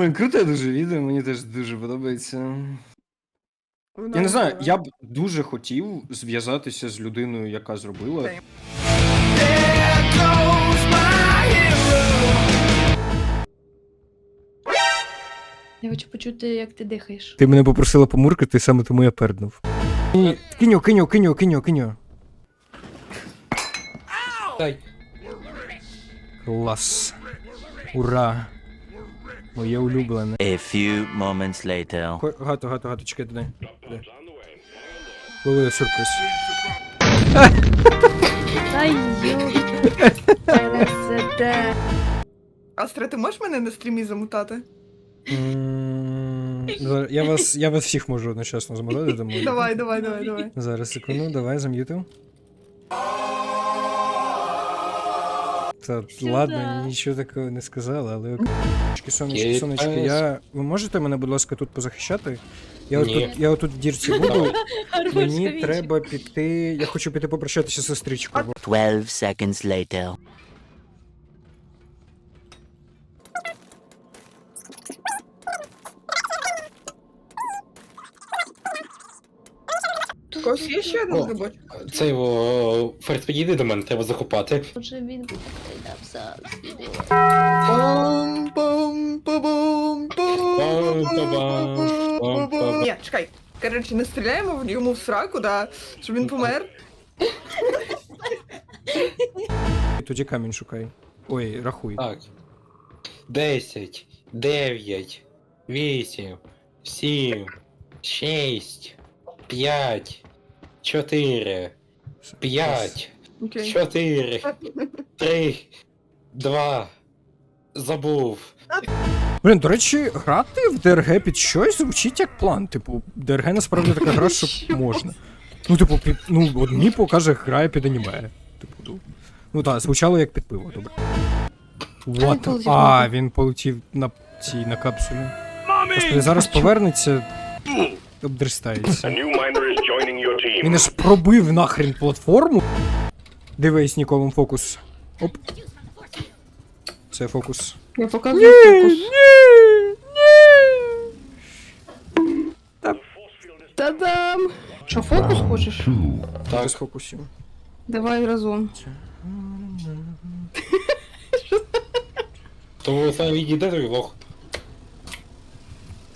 Ну, круте дуже відео, мені теж дуже подобається. Воно Я не знаю, було. я б дуже хотів зв'язатися з людиною, яка зробила. Я хочу почути, як ти дихаєш. Ти мене попросила помуркати, саме тому я перднув. Ні, Киньо, киньо, киньо, киньо, киньо. Дай. Клас. Ура. Моє улюблене. A few moments later. Ко- Гато, гато, гато, чекай, туди. Туди. Коли сюрприз. Та йо. Астра, ти можеш мене на стрімі замутати? М, Я вас, я вас всіх можу одночасно заморозити, тому... Давай, давай, давай, давай. Зараз, секунду, давай, зам'ютив. Та Сюда. ладно, нічого такого не сказала, але. Сонечки, сонечки, Я сонечки, я... Ви можете мене, будь ласка, тут позахищати? Я Ні. отут, я отут в дірці буду. Мені треба піти. Я хочу піти попрощатися з сестричкою. 12 seconds later. Когось є ще один О. грибочок? Це його Ферд, підійди до мене, треба захопати. Отже, він зараз. Ні, чекай. Коротше, не стріляємо в- йому в сраку, да, щоб він помер. Тоді камінь шукай. Ой, рахуй. Так. 10, 9, 8, 7, 6, 5, 4, 5, Окей. 4, 3, 2, забув. Блін, до речі, грати в ДРГ під щось звучить як план. Типу, ДРГ насправді така гра, що можна. Ну, типу, під, ну, от Міпо каже, грає під аніме. Типу, ну, ну так, звучало як під пиво, добре. What? полетів А, він полетів на цій на капсулі. Господи, зараз повернеться. Team. Він аж пробив нахрен платформу. Дивись, Ніколом, фокус. Оп. Це фокус. Я показую фокус. Та-дам! Що, фокус хочеш? Так, Без фокусів. Давай разом. тому саме відійде той лох.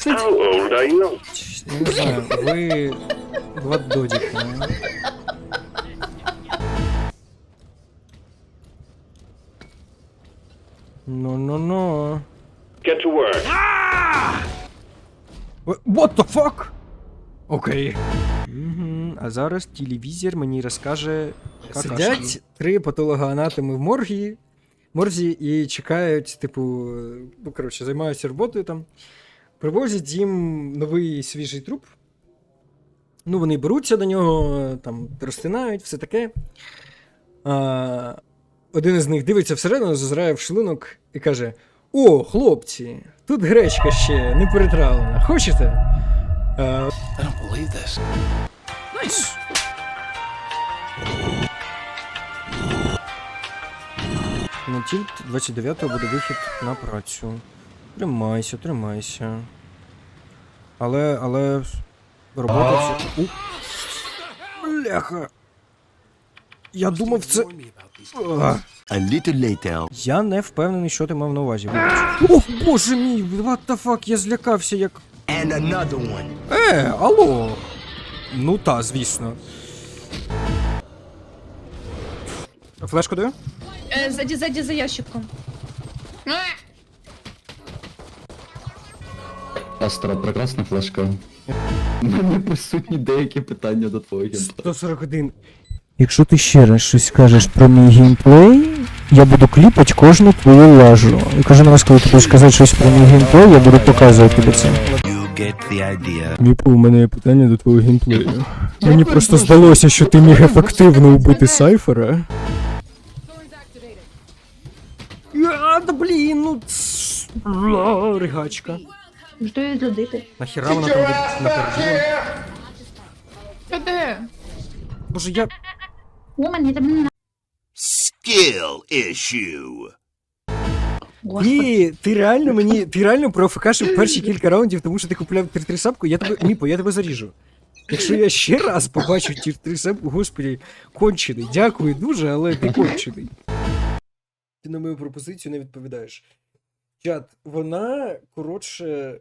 How old are you? Я не знаю, ви два додіки. не? Ну-ну-ну. Get to work. Wha- What the fuck? Окей. Мгм, А зараз телевізор мені розкаже. Сидять три патологоанатоми в моргі, морзі і чекають, типу, ну, коротше, займаються роботою там. Привозять їм новий свіжий труп. Ну, вони беруться до нього, там, розтинають, все таке. А, один із них дивиться всередину, зазирає в шлунок і каже: О, хлопці, тут гречка ще не перетравлена. Хочете? А, Найс! На тільт 29-го буде вихід на працю. Тримайся, тримайся. Але, але. Робота все. У. Бляха. Я думав, це. А. A little later. Я не впевнений, що ти мав на увазі. О, боже мій, what the fuck, я злякався як. And another one. Е, алло. Ну та, звісно. Флешку даю? Е, Ззаді, ззаді за ящиком. Астра, прекрасна флешка. У мене присутні деякі питання до твого геймплею. 141. Якщо ти ще раз щось скажеш про мій геймплей, я буду кліпати кожну твою лажу. І кожен раз, коли ти будеш казати щось про мій геймплей, я буду показувати тобі це. Міпу, у мене є питання до твого геймплею. Мені просто здалося, що ти міг ефективно убити Сайфера. А, да блін, ну... тс, Ригачка. Жду відлюдити. Нахіра вона там від- наперділа? Та де? Боже, я... Skill issue. Господи. Ти, ти реально мені, ти реально профкашив перші кілька раундів, тому що ти купляв тір 3 сапку, я тебе, Міпо, я тебе заріжу. Якщо я ще раз побачу тір 3 сапку, господі, кончений. Дякую дуже, але ти кончений. Ти на мою пропозицію не відповідаєш. Чат, вона, коротше,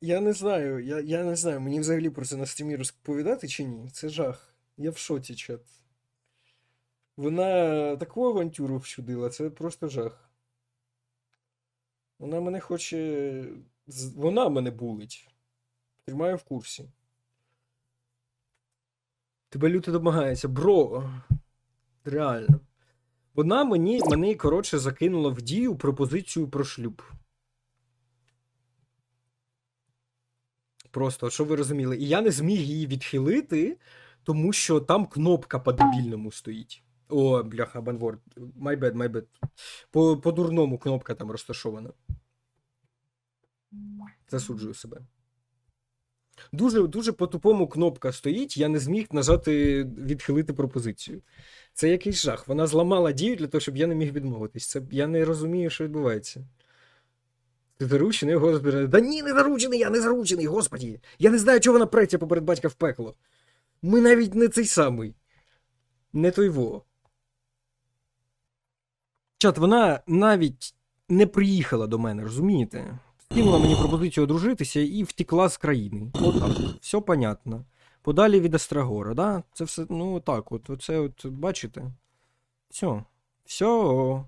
я не знаю, я, я не знаю, мені взагалі про це на стрімі розповідати чи ні. Це жах. Я в шоці, чат. Вона таку авантюру вчудила, це просто жах. Вона мене хоче. Вона мене булить. Тримаю в курсі. Тебе люто домагається, бро. Реально. Вона мені, мене, коротше, закинула в дію пропозицію про шлюб. Просто, щоб ви розуміли. І я не зміг її відхилити, тому що там кнопка по-дебільному стоїть. О, бляха, банворд. My bad, my bad. По, по-дурному кнопка там розташована. Засуджую себе. Дуже, дуже по-тупому кнопка стоїть, я не зміг нажати відхилити пропозицію. Це якийсь жах. Вона зламала дію для того, щоб я не міг відмовитись. Це я не розумію, що відбувається. Ти заручений, господи. Да ні, не заручений, я не заручений, господі. Я не знаю, чого вона преться поперед батька в пекло. Ми навіть не цей самий. Не той во. Чат, вона навіть не приїхала до мене, розумієте? Скинула мені пропозицію одружитися і втекла з країни. Отак. Все понятно. Подалі від Острогора, да? Це все, ну так, от, оце от, бачите? Все. Все.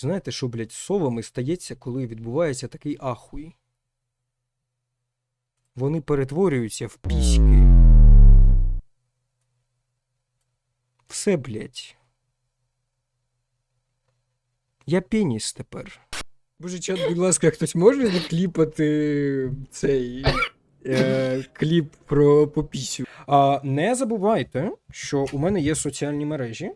Знаєте, що, блядь, з совами стається, коли відбувається такий ахуй? Вони перетворюються в піськи. Все, блядь. Я пеніс тепер. Боже, чат, будь ласка, хтось може закліпати цей е, кліп про попісю? А не забувайте, що у мене є соціальні мережі.